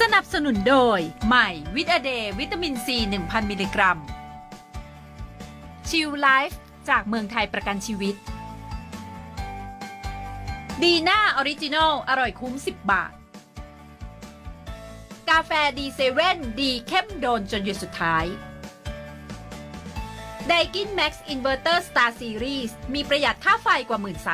สนับสนุนโดย ใหม่วิตาเดย์วิตามินซี 1000 มิลลิกรัม ชิลไลฟ์จากเมืองไทยประกันชีวิต ดีน่าออริจินอลอร่อยคุ้ม 10 บาท กาแฟดีเซเว่นดีเข้มโดนจนหยุดสุดท้ายไดกินแม็กซ์อินเวอร์เตอร์สตาร์ซีรีส์มีประหยัดค่าไฟกว่า 1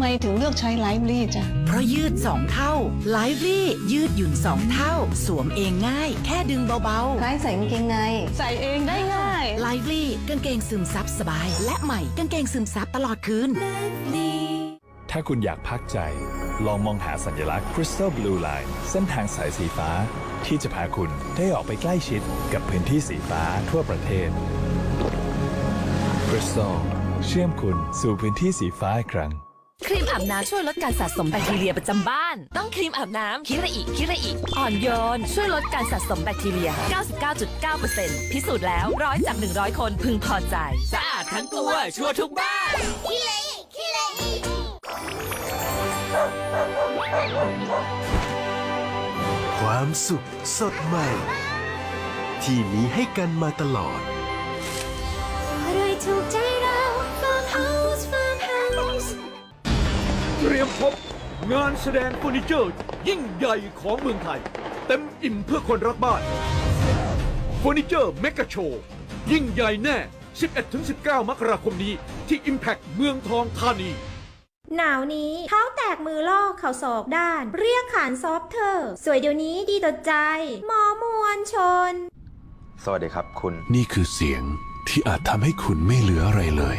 ไมถึงเลือกใช้ไลฟ์ลี่จ้ะ เพราะยืด 2 เท่าไลฟ์ลี่ยืดหยุ่น 2 เท่า สวมเองง่าย แค่ดึงเบาคล้ายใส่กางเกงใน ใส่เองได้ง่ายๆไลฟ์ลี่กางเกงซึมซับสบาย และใหม่กางเกงซึมซับตลอดคืน ถ้าคุณอยากพักใจ ลองมองหาสัญลักษณ์ Crystal Blue Line เส้นทางสายสีฟ้า ที่จะพาคุณได้ออกไปใกล้ชิดกับพื้นที่สีฟ้าทั่วประเทศ Crystal เชื่อมคุณสู่พื้นที่สีฟ้าอีกครั้ง ครีมอาบน้ำช่วยลดการสะสมแบคทีเรียประจำบ้าน ต้องครีมอาบน้ำคิระอิคิระอิอ่อนโยน ช่วยลดการสะสมแบคทีเรีย 99.9%พิสูจน์แล้วร้อยจาก 100 คนพึงพอใจ สะอาดทั้งตัวชัวร์ทุกบ้านความสุขสดใหม่ ที่มีให้กันมาตลอดอะไรถูกใจ งานแสดงเฟอร์นิเจอร์ ยิ่งใหญ่ของเมืองไทย เต็มอิ่มเพื่อคนรักบ้านเฟอร์นิเจอร์เมกะโชว์ยิ่งใหญ่แน่ 11-19 มกราคมนี้ที่ Impact เมืองทองธานี หนาวนี้เท้าแตกมือลอกเข่าศอกด้าน เรียกขานซอฟเธอร์สวยเดี๋ยวนี้ดีต่อใจ หมอมวลชน สวัสดีครับคุณ นี่คือเสียงที่อาจทำให้คุณไม่เหลืออะไรเลย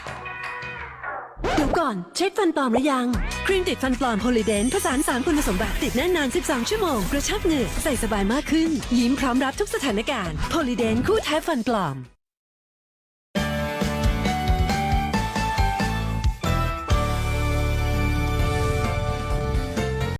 ว ก่อนเช็คฟันปลอมหรือยัง ครีมติดฟันปลอมโพลีเดนผสานสามคุณสมบัติติดแน่นนาน 12 ชั่วโมง กระชับเหงือกใส่สบายมากขึ้น ยิ้มพร้อมรับทุกสถานการณ์โพลีเดนคู่แท้ฟันปลอม